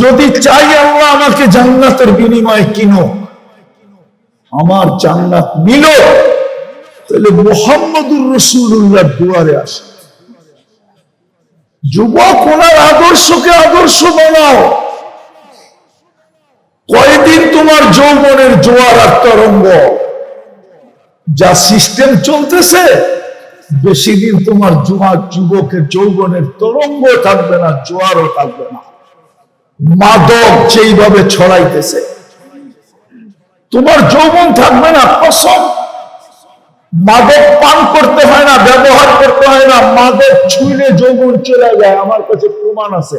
যদি চাই আল্লাহ আমাকে জান্নাতের বিনিময়ে কিনো আমার জান্নাত নিল তাহলে মোহাম্মদুর রসুল্লাহ দুয়ারে আসে। যুবক ওনার আদর্শকে আদর্শ বানাও। কয়দিন তোমার যৌবনের জোয়ার আর তরঙ্গ? যা সিস্টেম চলতেছে বেশি দিন তোমার যুবক, যুবকের যৌবনের তরঙ্গ থাকবে না, জোয়ারও থাকবে না। মাদক যেইভাবে ছড়াইতেছে, তোমার যৌবন থাকবে না, কসম। মাদক পান করতে হয় না, ব্যবহার করতে হয় না, মাদক ছুঁলে যৌবন চলে যায়, আমার কাছে প্রমাণ আছে।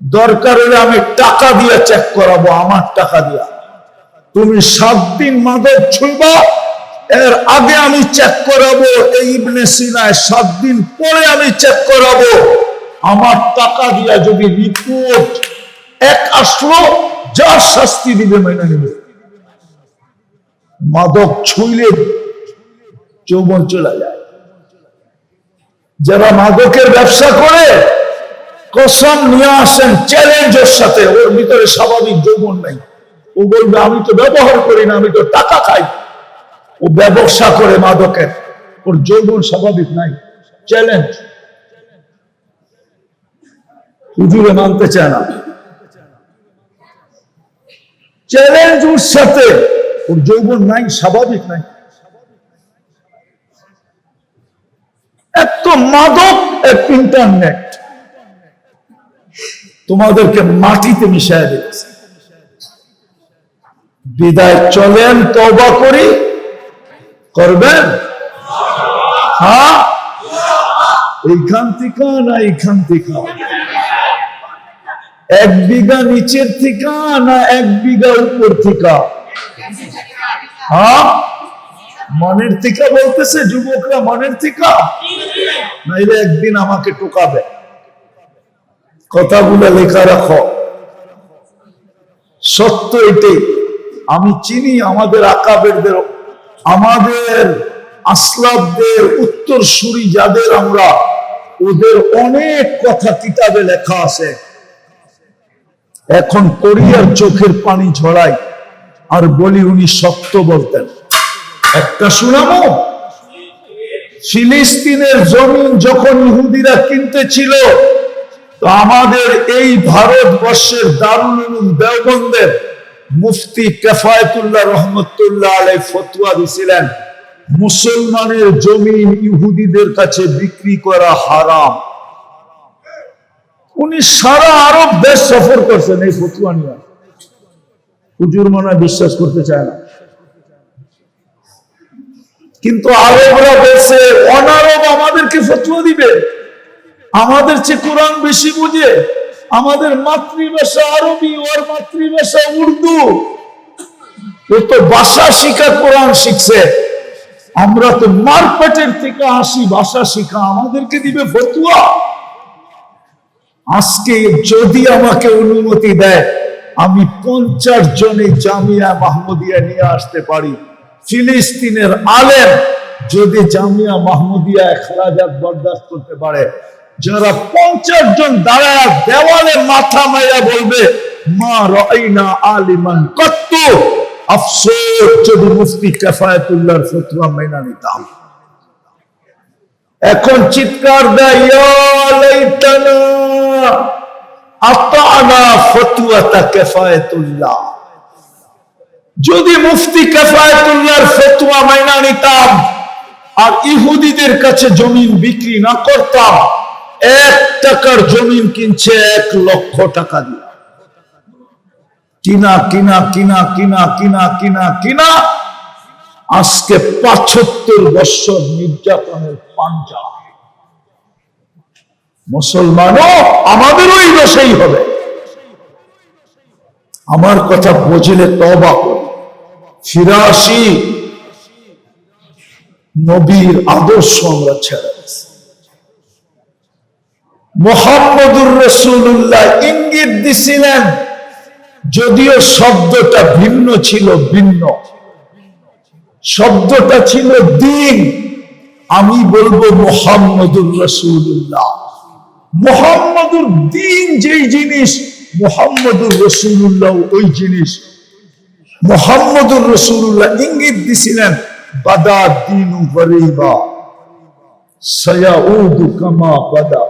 দরকার হলে আমি টাকা দিয়ে চেক করাবো, আমার টাকা দিয়া। তুমি সাত দিন মাদক ছুঁবা এর আগে আমি চেক করাবো, এই ইবনে সিনায় সাত দিন পরে আমি চেক করাবো। আমার টাকা দিয়া যদি রিপোর্ট এক আসলো যা শাস্তি দিবে মেনে নেবে মাদক ছুঁইলে যৌবন চলে যায়। যারা মাদকের ব্যবসা করে, কসম নিয়ে আসেন, চ্যালেঞ্জের সাথে, ওর ভিতরে স্বাভাবিক যৌবন নাই। ও বলবে, আমি তো ব্যবহার করি না, আমি তো টাকা খাই। ও ব্যবসা করে মাদকের। ওর যৌবন স্বাভাবিক নাই। চ্যালেঞ্জ। হুজুরে মানতে চায় না। চ্যালেঞ্জ ওর সাথে। ওর যৌবন নাই স্বাভাবিক নাই। এক তো মাদক এক ইন্টারনেট তোমাদেরকে মাটিতে মিশায় দিচ্ছে বিদায় চলেন তবা করি। করবেন? হ্যাঁ? এইখান থেকে না এইখান থেকে এক বিঘা নিচের থেকে না এক বিঘা উপর থেকে? হ্যাঁ? মনের থেকে বলতেছে যুবকরা, মনের থেকে? নাইলে একদিন আমাকে টোকাবে। কথাগুলো লেখা রাখো। সত্য এটাই। আমি চিনি আমাদের আকাবেরদের, আমাদের আসলাবদের উত্তর সুরি যাদের আমরা, ওদের অনেক কথা কিতাবে লেখা আছে। এখন কোরিয়ার চোখের পানি ঝরাই আর বলি উনি শক্ত বলতেন। একটা শুনামো ফিলিস্তিনের জমিন যখন ইহুদিরা কিনতে ছিল তো আমাদের এই ভারতবর্ষের দারুল দেওবন্দের মুফতি কেফায়তুল্লাহ রহমতুল্লাহ আলাই ফতুয়া দিছিলেন, মুসলমানের জমিন ইহুদিদের কাছে বিক্রি করা হারাম। উনি সারা আরব দেশ সফর করছেন এই ফতুয়া নিয়ে। হুজুর মনে বিশ্বাস করতে চায় না। কিন্তু আরবরা বলছে, অনারব আমাদেরকে ফতুয়া দিবে। আমাদের চেয়ে কোরআন বেশি বুঝে। আমাদের মাতৃভাষা আরবি, ওর মাতৃভাষা উর্দু। ও তো ভাষা শিখা কোরআন শিখছে। আমরা তো মারপেটের থেকে আসি, ভাষা শিখা আমাদেরকে দিবে ফতুয়া। আজকে যদি আমাকে অনুমতি দেয়, আমি পঞ্চাশ জনে জামিয়া মাহমুদিয়া নিয়ে আসতে পারি। ফিলিস্তিনের আলেম যদি জামিয়া মাহমুদিয়া খেলাজাত বরদাস্ত করতে পারে, যারা পঞ্চাশ জন দাঁড়ায় দেওয়ালে মাথা মাইয়া বলবে, মা রাইনা আলিমান কত আফসোস, যদি মুফতি কাফায়াতুল্লাহর ফতোয়া মেনা নিতাম। এখন চিৎকার যদি মুফতি কাফায়াতুল্লাহর ফতোয়া মাইনা নিতাম আর ইহুদিদের কাছে জমিন বিক্রি না করতাম, এক টাকার জমিন কিনছে এক লক্ষ টাকা দিয়ে। কিনা কিনা কিনা কিনা কিনা কিনা কিনা, আজকে পাঁচাত্তর বছর নির্যাতনের পাঞ্জা মুসলমানও আমাদেরও এই দোষেই হবে। আমার কথা বুঝলে তবা করি। ফিরে আসি নবীর আদর্শ আমরা ছেড়ে মোহাম্মদুর রসুল্লাহ ইঙ্গিত দিছিলেন, যদিও শব্দটা ভিন্ন ছিল ভিন্ন। শব্দটা ছিল দিন। আমি বলব মোহাম্মদুর রসুল্লাহ মোহাম্মদুর দিন যেই জিনিস, মোহাম্মদুর রসুল্লাহ ওই জিনিস। মোহাম্মদুর রসুল্লাহ ইঙ্গিত দিছিলেন, বাদা দিন কামা বাদা।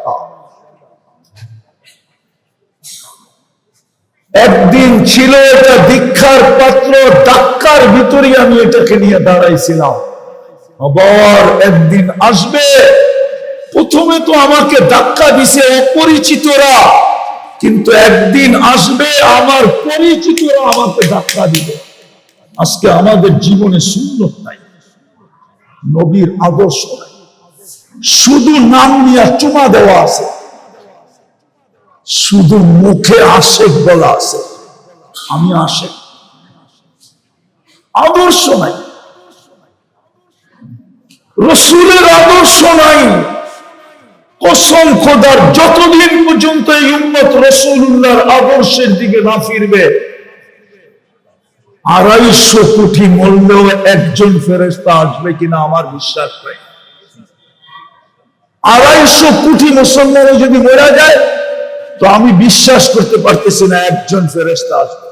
একদিন ছিল এটা দীক্ষার পাত্র ডাক্কার ভিতরে আমি এটাকে নিয়ে দাঁড়াইছিলাম। আবার একদিন আসবে। প্রথমে তো আমাকে ধাক্কা দিছে অপরিচিতরা, কিন্তু একদিন আসবে আমার পরিচিতরা আমাকে ধাক্কা দিবে। আজকে আমাদের জীবনে সুন্দর নাই, নবীর আদর্শ শুধু নাম নিয়ে চুমা দেওয়া আছে, শুধু মুখে আশেক বলা আছে। আমি আশেক, আদর্শ নাই। রসুলের আদর্শ নাই। কসম খোদার, যতদিন পর্যন্ত এই উন্মত রসুল্লাহর আদর্শের দিকে না ফিরবে, আড়াইশো কোটি মূল্যেও একজন ফেরেস্তা আসবে কিনা আমার বিশ্বাস নাই। আড়াইশো কোটি মুসলমানে যদি মরা যায়, তো আমি বিশ্বাস করতে পারতেছি না একজন ফেরেস্তা আসবে।